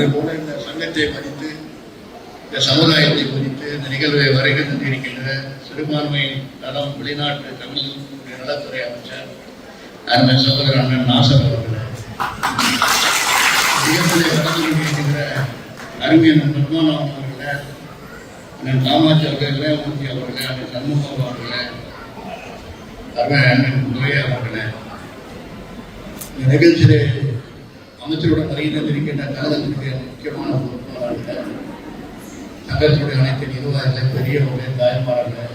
அதுபோல இந்த சங்கத்தை மதித்து இந்த சமுதாயத்தை மதித்து இந்த நிகழ்வை வருகை தந்திருக்கின்ற சிறுபான்மை நலம் வெளிநாட்டு தமிழ் நலத்துறை அமைச்சர் அருமை சகோதரர் அண்ணன் நாசர் அவர்களே. நிகழ்ச்சியை நடந்து கொண்டிருக்கின்ற அறிவியல் பத்மநாபன் அவர்களே அண்ணன் காமாட்சி அவர்கள் இளையமூர்த்தி அவர்களே அண்ணன் சண்முகம் அவர்களே அருமை அண்ணன் துரை அவர்களே. இந்த நிகழ்ச்சியிலே அமைச்சரோட வருகை இருக்கின்ற கழகத்திற்கு முக்கியமான பொறுப்பாளர்கள்? சங்கத்தினுடைய அனைத்து நிர்வாகிகள் பெரியவர்களே தாய்மார்கள்.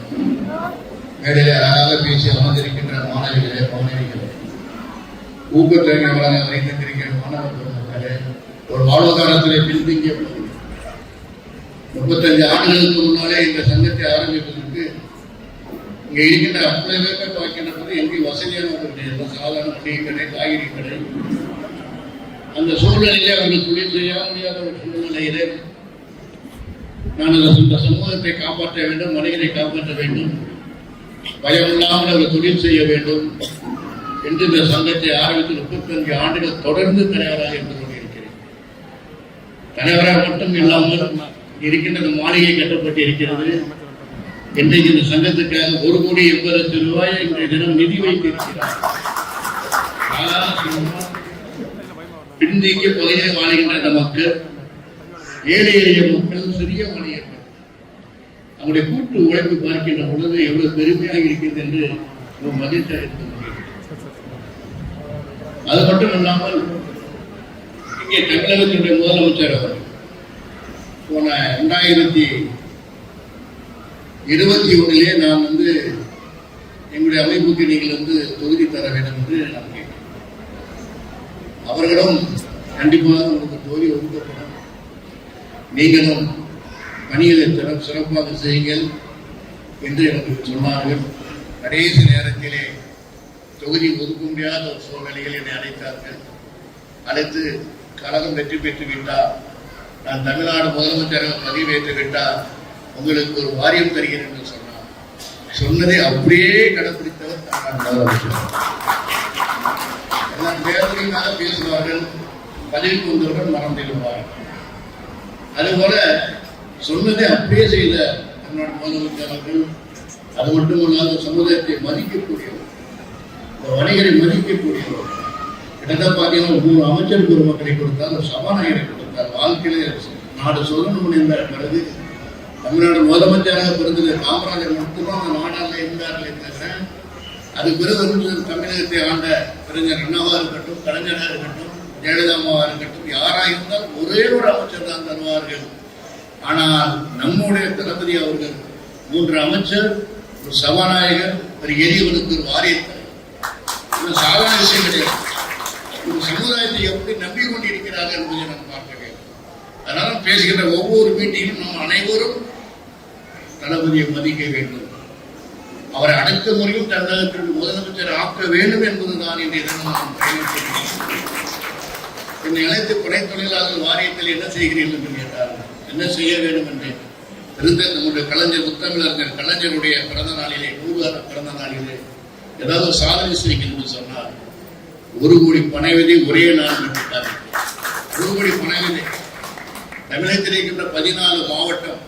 மேடையிலே அழகாக பேசி அமர்ந்திருக்கின்ற மாணவிகளே மாணவிகள். ஊக்கத்தொகையாக வருகை தந்திருக்கிற மாணவ பெருமக்களே ஒரு வாழ்வாதாரத்திலே பின்தங்கிய முப்பத்தஞ்சு ஆண்டுகளுக்கு முன்னாலே இந்த சங்கத்தை ஆரம்பிப்பதற்கு இங்கே இருக்கின்ற அத்தனை பேர்த்த பார்க்கின்றது எங்கே வசதியான ஒரு சாதாரண மளிகை கடை காய்கறி கடை அந்த சூழ்நிலையிலே அவர்கள் தொழில் செய்ய முடியாத ஒரு சூழ்நிலையிலே நான் இந்த சமூகத்தை காப்பாற்ற வேண்டும் மனிதனை காப்பாற்ற வேண்டும். பயமில்லாமல் அவர் தொழில் செய்ய வேண்டும் என்று இந்த சங்கத்தை ஆரம்பித்து முப்பத்தஞ்சு ஆண்டுகள் தொடர்ந்து தலைவராக இருந்து கொண்டிருக்கிறேன். தலைவராக மட்டும் இல்லாமல் இருக்கின்ற மாளிகை கட்டப்பட்டு இருக்கிறது. இன்றைக்கு இந்த சங்கத்துக்காக ஒரு கோடி எண்பது லட்சம் ரூபாய் இன்றைய தினம் நிதி வைத்திருக்கிறார் பின்தங்கிய பகுதியில் வாழ்கின்ற இந்த மக்கள் ஏழை எளிய மக்கள் சிறிய மனிதர்கள் அவங்களுடைய கூட்டு உழைப்பு பார்க்கின்ற பொழுது எவ்வளவு பெருமையாக இருக்கிறது என்று ஒரு மகிழ்ச்சியாக இருக்க அது மட்டும் இல்லாமல் இங்கே தமிழகத்தினுடைய முதலமைச்சர் அவர் போன இரண்டாயிரத்தி இருபத்தி ஒன்றிலே நான் வந்து எங்களுடைய அமைப்புக்கு நீங்கள் வந்து தொகுதி தர வேண்டும் என்று நான் கேட்டேன். அவர்களும் கண்டிப்பாக உங்களுக்கு தொகுதி ஒதுக்கப்படும். நீங்களும் பணிகளை சிற- சிறப்பாக செய்யுங்கள் என்று எனக்கு சொன்னார்கள். கடைசி நேரத்திலே தொகுதி ஒதுக்க முடியாத ஒரு சூழ்நிலையில் என்னை அழைத்தார்கள். அழைத்து கழகம் வெற்றி பெற்று விட்டார். நான் தமிழ்நாடு முதலமைச்சராக பதிவேற்று விட்டார். உங்களுக்கு ஒரு வாரியம் தருகிறேன் என்று சொன்னார். சொன்னதை அப்படியே கடைபிடித்தவர் தமிழ்நாடு முதலமைச்சர். எல்லாம் பேசுவார்கள் பதிவுக்கு வந்தவர்கள் மறந்திருப்பார்கள் அதுபோல சொன்னதை அப்படியே செய்த தமிழ்நாடு முதலமைச்சர் அவர்கள் அது மட்டுமல்லாத சமுதாயத்தை மதிக்கக்கூடியவர் இந்த வணிகரை மதிக்கக்கூடியவர். கிட்டத்தட்ட பார்த்தீங்கன்னா மூணு அமைச்சர் பெருமக்களை கொடுத்தார் சபாநாயகரை கொடுத்தார் வாழ்க்கையிலே நாடு சொல்லணும் என்ற பிறகு தமிழ்நாடு முதலமைச்சராக பிறந்தது காமராஜர் மட்டும்தான் அந்த நாடாளில் இருந்தார்கள் தவிர அது பிறகு தமிழகத்தை ஆண்ட கலைஞர் அண்ணாவா இருக்கட்டும் கலைஞராக இருக்கட்டும் ஜெயலலிதா அம்மாவாக இருக்கட்டும் யாராக இருந்தாலும் ஒரே ஒரு அமைச்சர் தான் தருவார்கள். ஆனால் நம்முடைய தளபதி அவர்கள் மூன்று அமைச்சர் ஒரு சபாநாயகர் ஒரு எரியவனுக்கு ஒரு வாரியத்தலைவர் சாதாரண விஷயம் கிடையாது. ஒரு சமுதாயத்தை எப்படி நம்பி கொண்டிருக்கிறார்கள் என்பதை நாம் பார்க்க வேண்டும். அதனால பேசுகின்ற ஒவ்வொரு மீட்டிலும் நாம் அனைவரும் தளபதியை மதிக்க வேண்டும். அவரை அடுத்த முறையும் தமிழகத்திற்கு முதலமைச்சர் ஆக்க வேண்டும் என்பதுதான் இன்றைய தினம் என்னை அழைத்து குறை தொழிலாளர் வாரியத்தில் என்ன செய்கிறீர்கள் என்று கேட்டார்கள் என்ன செய்ய வேண்டும் என்று இருந்த நம்முடைய கலைஞர் முத்தமிழர்கள் கலைஞருடைய பிறந்த நாளிலே நூறு பிறந்த நாளிலே ஏதாவது சாதனை செய்யுங்கள் என்று சொன்னார் ஒரு கோடி பனைவதை ஒரே நாள் விட்டுட்டார் ஒரு கோடி பனைவதை தமிழகத்தில் இருக்கின்ற பதினாலு மாவட்டம்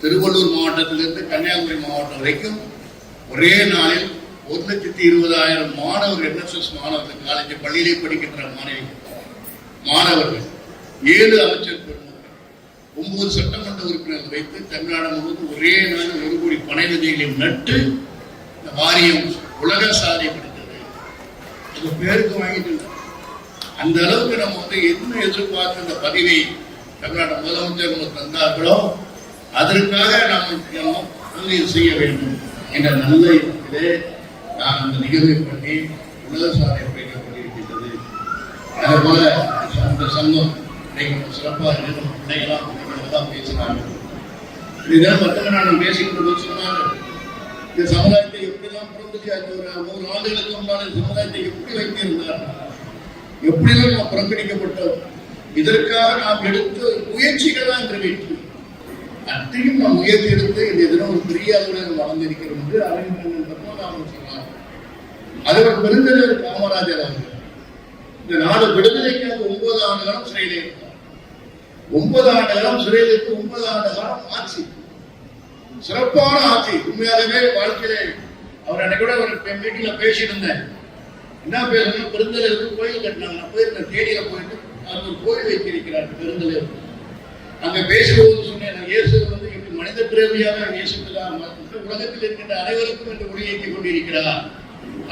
திருவள்ளூர் மாவட்டத்திலிருந்து கன்னியாகுமரி மாவட்டம் வரைக்கும் ஒரே நாளில் ஒரு லட்சத்தி இருபதாயிரம் மாணவர்கள் என்எஸ்எஸ் மாணவர்கள் காலேஜ் பள்ளியிலே படிக்கின்ற மாணவிகள். மாணவர்கள் ஏழு அமைச்சர் பெருமக்கள். ஒன்பது சட்டமன்ற உறுப்பினர்கள் வைத்து தமிழ்நாடு முழுவதும் ஒரே நாளில் ஒரு கோடி பனை விதைகளையும் நட்டு இந்த வாரியம் உலக சாதனை படித்தது. அது பேருக்கு வாங்கிட்டு அந்த அளவுக்கு நம்ம வந்து என்ன எதிர்பார்த்து இந்த பதிவை தமிழ்நாடு முதலமைச்சர் தந்தார்களோ அதற்காக நாம் நாம் செய்ய வேண்டும். என்ற நல்ல எண்ணத்திலே நான் அந்த நிகழ்வை பண்ணி உலக சாதனை படைக்கப்பட்டிருக்கின்றது அதே போல அந்த சங்கம் இன்னைக்கு சிறப்பாக இருக்கும். பிள்ளைகளாம் தான் பேசினாங்க இதுதான் மற்ற நான் பேசிக்கிட்டு போது சொன்னாங்க. இந்த சமுதாயத்தை எப்படிலாம் புறந்துச்சு அந்த ஒரு நூறு ஆண்டுகளுக்கு முன்னாடி சமுதாயத்தை எப்படி வைத்திருந்தார்? எப்படிலாம் நாம் புறக்கணிக்கப்பட்டோம்? இதற்காக நாம் எடுத்த முயற்சிகள் தான் இந்த வெற்றி அத்தையும் நாம் முயற்சி எடுத்து இந்த தினம் வளர்ந்திருக்கிறோம் என்று அறிஞர்கள் பத்மநாபன் சொன்னார் அதற்கு பெருந்தலைவர் காமராஜர் அவர்கள் இந்த நாடு விடுதலைக்காக ஒன்பது ஆண்டு காலம் சிறையில் இருந்தார். ஒன்பது ஆண்டு காலம் சிறையில் இருந்து ஒன்பது ஆண்டு காலம் ஆட்சி. சிறப்பான ஆட்சி. உண்மையாகவே வாழ்க்கையிலே அவர் அன்னைக்கு கூட ஒரு மீட்டிங்ல பேசியிருந்தேன். என்ன பேசணும் பெருந்தலைவருக்கு கோயில் கட்டினாங்க. நான் போயிருந்தேன் தேடியில போயிட்டு அவர் ஒரு கோயில் வைத்திருக்கிறார் பெருந்தலைவர். அங்க பேசும்போது சொன்னேன் இயேசு மனித பிறவியாக நேசிக்கிறார் உலகத்தில் இருக்கின்ற அனைவருக்கும் என்று ஒளியேற்றிக் கொண்டிருக்கிறார்?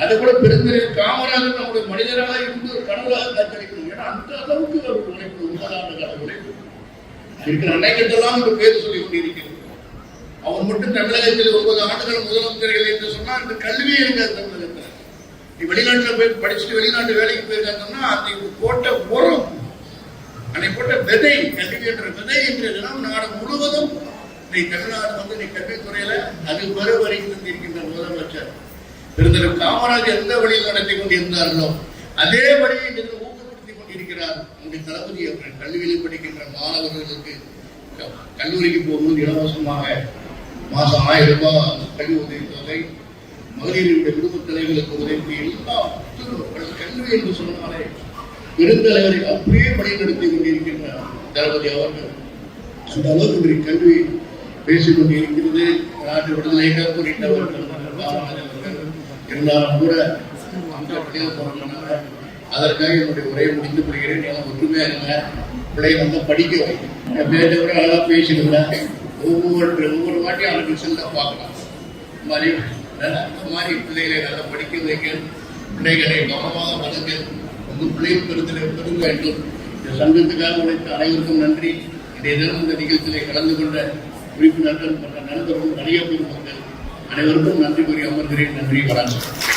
அது கூட பெருந்தலைவர் காமராஜர் நம்முடைய மனிதராக இருந்து ஒரு கடவுளாக காத்தளிக்கணும் ஏன்னா அந்த அளவுக்கு அவர் உழைப்பு உண்மையான கால உழைப்பு. இருக்கிற அன்னைக்கத்தெல்லாம் ஒரு பேர் சொல்லி கொண்டிருக்கிறது. அவர் மட்டும் தமிழகத்தில் ஒன்பது ஆண்டுகள் முதலமைச்சர்கள் என்று சொன்னா அந்த கல்வி இருக்காது தமிழகத்தில். நீ வெளிநாட்டில் போய் படிச்சுட்டு வெளிநாட்டு வேலைக்கு போயிருக்காங்கன்னா அந்த போட்ட உரம் அன்னை போட்ட விதை கல்வி என்ற விதை என்றதுனால் நாடு முழுவதும் நீ தமிழ்நாடு வந்து நீ கல்வித்துறையில அது பெரு வரைக்கும் இருக்கின்ற முதலமைச்சர். பெருந்தர் காமராஜர் எந்த வழியில் நடத்தி கொண்டிருந்தார்களோ அதே வழியை இன்று ஊக்கப்படுத்தி கொண்டிருக்கிறார். நம்முடைய தளபதி அவர்கள் கல்வியில் படிக்கின்ற மாணவர்களுக்கு கல்லூரிக்கு போகும்போது இலவசமாக மாசம் ஆயிரம் ரூபாய் கல்வி உதவி தொகை மகளிருடைய குடும்ப தலைவர்களுக்கு உதவி எல்லாம் கல்வி என்று சொன்னாலே பெருந்தலைவரை அப்படியே வழிநடத்தி கொண்டிருக்கின்ற தளபதி அவர்கள். அந்த அளவுக்கு கல்வி பேசிக் கொண்டிருக்கிறது நாட்டு விடுதலைக்காக இருந்தாலும் கூட அந்த அதற்காக என்னுடைய உரையை முடித்து கொள்கிறேன். எல்லாம் ஒற்றுமையாக இருங்க பிள்ளைய வந்து படிக்க வைக்கும். என் கூட ஒவ்வொரு ஒவ்வொரு வாட்டியும் அவருக்கு செல்ல பார்க்கலாம். இந்த மாதிரி அந்த மாதிரி பிள்ளைகளை நல்லா படிக்க வைக்க பிள்ளைகளை கவனமாக வளர்க்க உங்கள் பிள்ளையும் பெருந்தில் பெருங்க வேண்டும் இந்த சங்கத்துக்காக உழைத்த அனைவருக்கும் நன்றி. இன்றைய தினம் இந்த நிகழ்ச்சியில் கலந்து கொண்ட உறுப்பினர்கள் மற்ற நண்பர்கள் நிறைய பேர் மக்கள் அனைவருக்கும் நன்றி கூறி அமர்கிறேன். நன்றி வணக்கம்.